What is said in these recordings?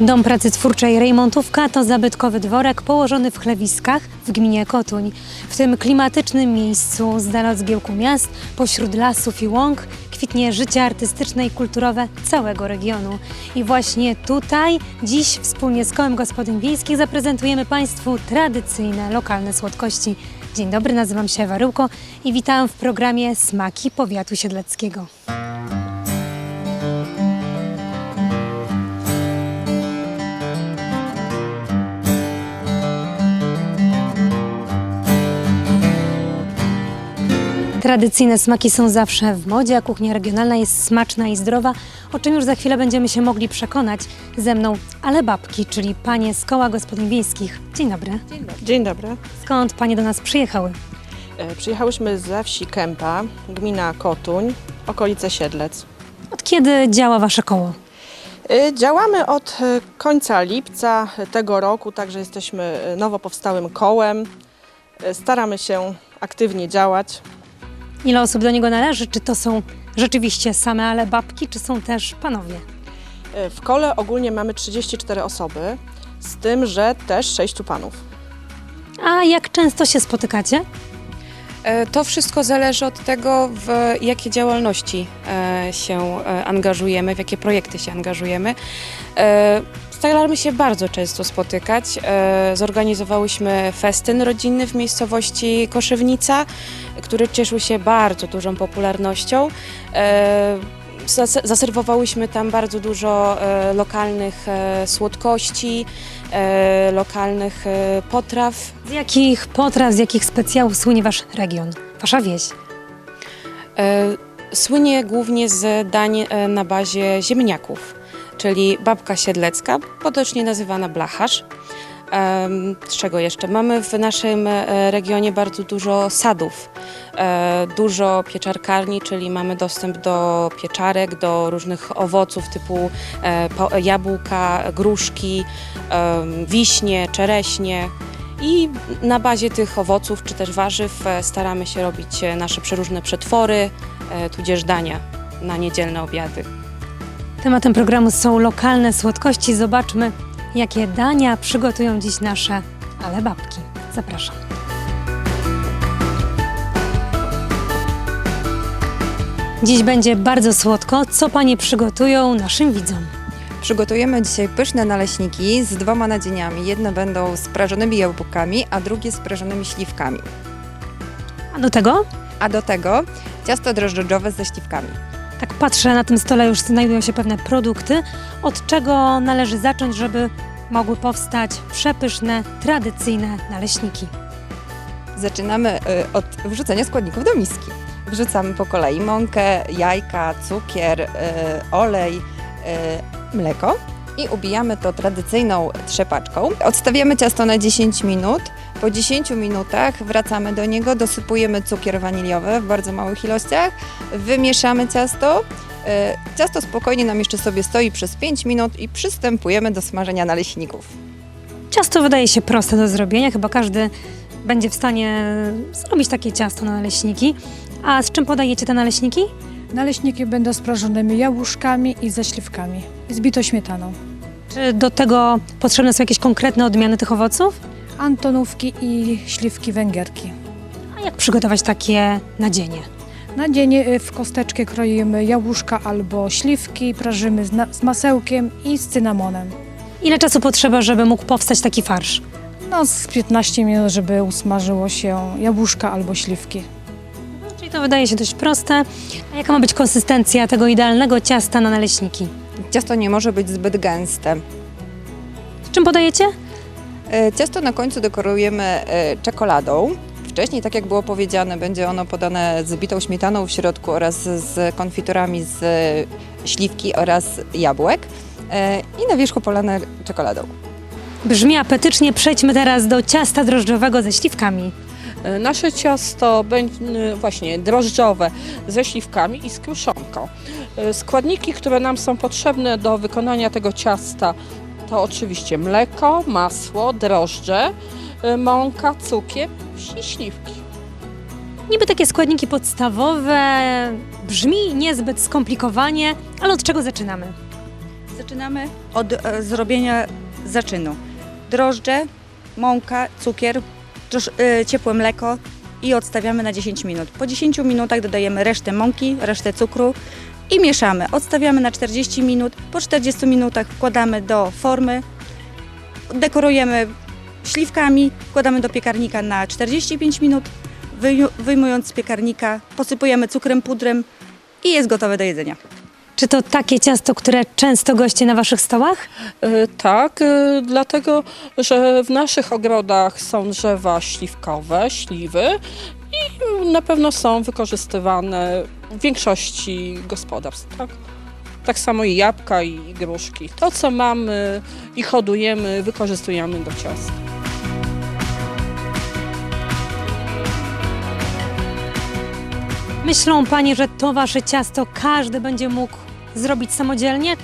Dom Pracy Twórczej Rejmontówka to zabytkowy dworek położony w Chlewiskach w gminie Kotuń. W tym klimatycznym miejscu, z dala zgiełku miast, pośród lasów i łąk, kwitnie życie artystyczne i kulturowe całego regionu. I właśnie tutaj dziś wspólnie z Kołem Gospodyń Wiejskich zaprezentujemy Państwu tradycyjne, lokalne słodkości. Dzień dobry, nazywam się Ewa Ryłko i witam w programie Smaki Powiatu Siedleckiego. Tradycyjne smaki są zawsze w modzie, a kuchnia regionalna jest smaczna i zdrowa, o czym już za chwilę będziemy się mogli przekonać ze mną, ale babki, czyli panie z koła gospodyń wiejskich. Dzień dobry. Dzień dobry. Skąd panie do nas przyjechały? E, Przyjechałyśmy ze wsi Kępa, gmina Kotuń, okolice Siedlec. Od kiedy działa wasze koło? E, Działamy od e, końca lipca tego roku, także jesteśmy e, nowo powstałym kołem. Staramy się aktywnie działać. Ile osób do niego należy? Czy to są rzeczywiście same ale babki, czy są też panowie? E, W kole ogólnie mamy 34 osoby, z tym, że też 6 panów. A jak często się spotykacie? E, To wszystko zależy od tego, w jakie działalności e, się e, angażujemy, w jakie projekty się angażujemy. Staramy się bardzo często spotykać. Zorganizowałyśmy festyn rodzinny w miejscowości Koszywnica, który cieszył się bardzo dużą popularnością. Zas- Zaserwowałyśmy tam bardzo dużo e, lokalnych e, słodkości, e, lokalnych potraw. Z jakich potraw, z jakich specjałów słynie wasz region, wasza wieś? Słynie głównie z dań na bazie ziemniaków, czyli babka siedlecka, potocznie nazywana blacharz. Z czego jeszcze? Mamy w naszym e, regionie bardzo dużo sadów, e, dużo pieczarkarni, czyli mamy dostęp do pieczarek, do różnych owoców typu e, jabłka, gruszki, wiśnie, czereśnie. I na bazie tych owoców czy też warzyw staramy się robić nasze przeróżne przetwory, tudzież dania na niedzielne obiady. Tematem programu są lokalne słodkości. Zobaczmy, jakie dania przygotują dziś nasze ale babki. Zapraszam. Dziś będzie bardzo słodko. Co panie przygotują naszym widzom? Przygotujemy dzisiaj pyszne naleśniki z dwoma nadzieniami. Jedne będą z prażonymi jabłkami, a drugie z prażonymi śliwkami. A do tego, A do tego ciasto drożdżowe ze śliwkami. Tak patrzę, na tym stole już znajdują się pewne produkty. Od czego należy zacząć, żeby mogły powstać przepyszne, tradycyjne naleśniki? Zaczynamy y, od wrzucenia składników do miski. Wrzucamy po kolei mąkę, jajka, cukier, y, olej, y, mleko i ubijamy to tradycyjną trzepaczką. Odstawiamy ciasto na 10 minut. Po 10 minutach wracamy do niego, dosypujemy cukier waniliowy w bardzo małych ilościach, wymieszamy ciasto. Y, Ciasto spokojnie nam jeszcze sobie stoi przez 5 minut i przystępujemy do smażenia naleśników. Ciasto wydaje się proste do zrobienia, chyba każdy będzie w stanie zrobić takie ciasto na naleśniki. A z czym podajecie te naleśniki? Naleśniki będą z prażonymi jabłuszkami i ze śliwkami. Z bitą śmietaną. Czy do tego potrzebne są jakieś konkretne odmiany tych owoców? Antonówki i śliwki węgierki. A jak przygotować takie nadzienie? Na dzień y, w kosteczkę kroimy jabłuszka albo śliwki, prażymy z, na, z masełkiem i z cynamonem. Ile czasu potrzeba, żeby mógł powstać taki farsz? No z 15 minut, żeby usmażyło się jabłuszka albo śliwki. Czyli to wydaje się dość proste. A jaka ma być konsystencja tego idealnego ciasta na naleśniki? Ciasto nie może być zbyt gęste. Z czym podajecie? E, Ciasto na końcu dekorujemy e, czekoladą. Wcześniej, tak jak było powiedziane, będzie ono podane z bitą śmietaną w środku oraz z konfiturami z e, śliwki oraz jabłek i na wierzchu polane czekoladą. Brzmi apetycznie. Przejdźmy teraz do ciasta drożdżowego ze śliwkami. Nasze ciasto będzie właśnie drożdżowe ze śliwkami i z kruszonką. Składniki, które nam są potrzebne do wykonania tego ciasta to oczywiście mleko, masło, drożdże, e, mąka, cukier i śliwki. Niby takie składniki podstawowe, brzmi niezbyt skomplikowanie, ale od czego zaczynamy? Zaczynamy od e, zrobienia zaczynu. Drożdże, mąka, cukier, trosz, e, ciepłe mleko i odstawiamy na 10 minut. Po 10 minutach dodajemy resztę mąki, resztę cukru i mieszamy. Odstawiamy na 40 minut. Po 40 minutach wkładamy do formy, dekorujemy śliwkami, wkładamy do piekarnika na 45 minut. Wyjmując z piekarnika, posypujemy cukrem, pudrem i jest gotowe do jedzenia. Czy to takie ciasto, które często goście na waszych stołach? E, Tak, e, dlatego że w naszych ogrodach są drzewa śliwkowe, śliwy i na pewno są wykorzystywane w większości gospodarstw. Tak, tak samo i jabłka i gruszki. To, co mamy i hodujemy, wykorzystujemy do ciasta. Myślą panie, że to wasze ciasto każdy będzie mógł zrobić samodzielnie?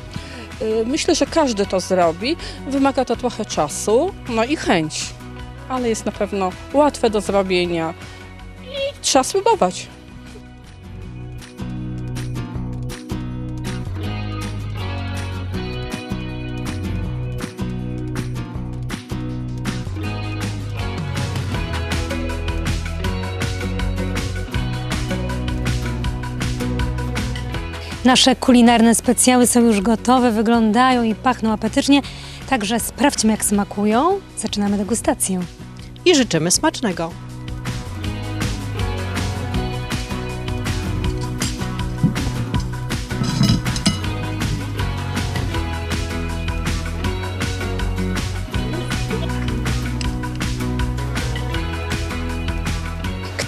Y, Myślę, że każdy to zrobi. Wymaga to trochę czasu, no i chęć, ale jest na pewno łatwe do zrobienia trzeba spróbować. Nasze kulinarne specjały są już gotowe, wyglądają i pachną apetycznie, także sprawdźmy jak smakują. Zaczynamy degustację. i życzymy smacznego.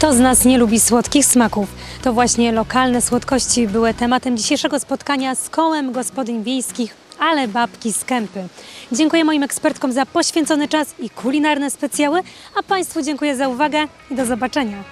Kto z nas nie lubi słodkich smaków? To właśnie lokalne słodkości były tematem dzisiejszego spotkania z kołem gospodyń wiejskich, ale babki z kępy. Dziękuję moim ekspertkom za poświęcony czas i kulinarne specjały, a Państwu dziękuję za uwagę i do zobaczenia.